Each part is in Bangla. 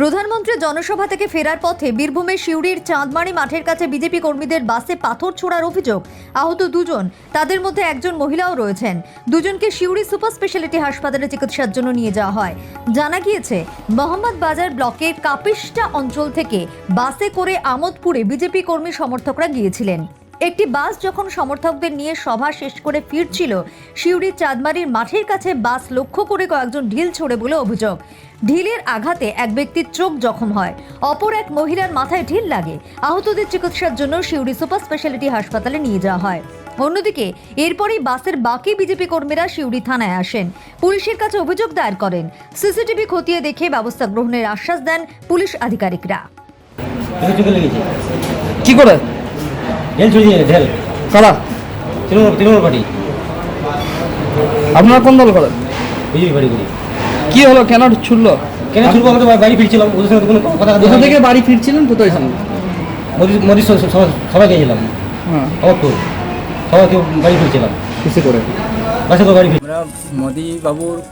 প্রধানমন্ত্রী জনসভা থেকে ফেরার পথে বীরভূমের সিউড়ির চাঁদমারি মাঠের কাছে বিজেপি কর্মীদের বাসে পাথর ছোড়ার অভিযোগ। আহত দুজন, তাদের মধ্যে একজন মহিলাও রয়েছেন। দুজনকে সিউড়ি সুপার স্পেশালিটি হাসপাতালে চিকিৎসার জন্য নিয়ে যাওয়া হয়। জানা গিয়েছে, মোহাম্মদ বাজার ব্লকের কাপিস্টা অঞ্চল থেকে বাসে করে আমোদপুরে বিজেপি কর্মী সমর্থকরা গিয়েছিলেন। একটি বাস যখন সমর্থকদের নিয়ে সভা শেষ করে ফিরছিল, সিউড়ির চাঁদমারির মাঠের কাছে বাস লক্ষ্য করে কয়েকজন ঢিল ছোড়ে বলে অভিযোগ। ঢিলের আঘাতে এক ব্যক্তির চোখ জখম হয়, অপর এক মহিলার মাথায় ঢিল লাগে। আহতদের চিকিৎসার জন্য সিউড়ি সুপার স্পেশালিটি হাসপাতালে নিয়ে যাওয়া হয়। অন্যদিকে, এরপরই বাসের বাকি বিজেপি কর্মীরা সিউড়ি থানায় আসেন। পুলিশের কাছে অভিযোগ দায়ের করেন। সিসিটিভি খতিয়ে দেখে ব্যবস্থা গ্রহণের আশ্বাস দেন পুলিশ আধিকারিকরা। কি করে? ঢেল ছড়িয়ে ঢেল। কারা? তৃণমূল তৃণমূল পার্টি। আপনারা কোন দল করেন? বিজেপি পার্টি করি। কি হলো? কেন ছুটলো? কেন আমরা তো বাড়ি ফিরছিলাম। ওদের সঙ্গে তো কোনো কথা কোথা থেকে বাড়ি ফিরছিলেন? কোথায় ছিলেন? মোদি সবাই সবাই গিয়েছিলাম। হ্যাঁ। খবরপুর সবাইকে বাড়ি ফিরছিলাম। কিসে করে? বাসে করে বাড়ি আমরা মোদি বাবুর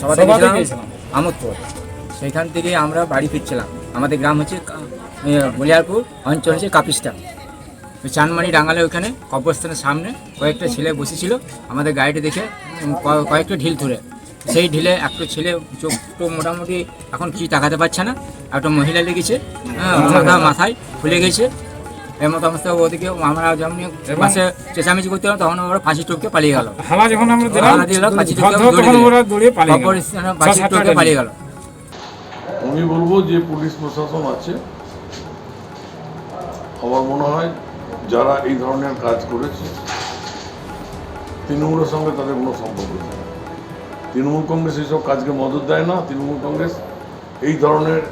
সভাতে গেছিলাম আমোদপুর। সেইখান থেকে আমরা বাড়ি ফিরছিলাম। আমাদের গ্রাম হচ্ছে কা- বলিয়ারপুর অঞ্চল হচ্ছে কাপিস্টা। চানমানি ডাঙ্গালে ওখানে কবরস্থানের সামনে কয়েকটা ছেলে বসেছিল আমাদের গাড়িটা দেখে কয়েকটা ঢিল তুলে সেই ঢিলে একটা ছেলে চোখ তো মোটামুটি এখন কি তাকাতে পারছে না একটা মহিলা লেগেছে হ্যাঁ মাথা মাথায় ফুলে গেছে। এর মতো অবস্থা ওদিকে আমরা যেমন বাসে চেঁচামেচি করতে তখন ওরা ফাঁসি টপকে পালিয়ে গেল। হাওয়া যখন আমরা দিলাম ধর টপকে ধর। পালিয়ে গেল। আমি বলব যে পুলিশ প্রশাসন আছে। আমার মনে হয় যারা এই ধরনের কাজ করেছে, তৃণমূলের সঙ্গে তাদের কোনো সম্পর্ক নেই। তৃণমূল কংগ্রেস এইসব কাজকে মদত দেয় না, তৃণমূল কংগ্রেস এই ধরনের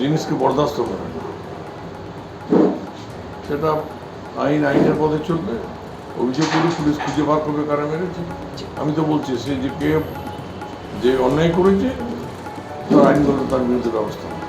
জিনিসকে বরদাস্ত করে। না সেটা আইন, আইনের পথে চলবে। অভিযোগ করে পুলিশ খুঁজে বার করবে কারা মেরেছে। আমি তো বলছি, সে যে কে, যে অন্যায় করেছে, তার আইনগত তার বিরুদ্ধে ব্যবস্থা।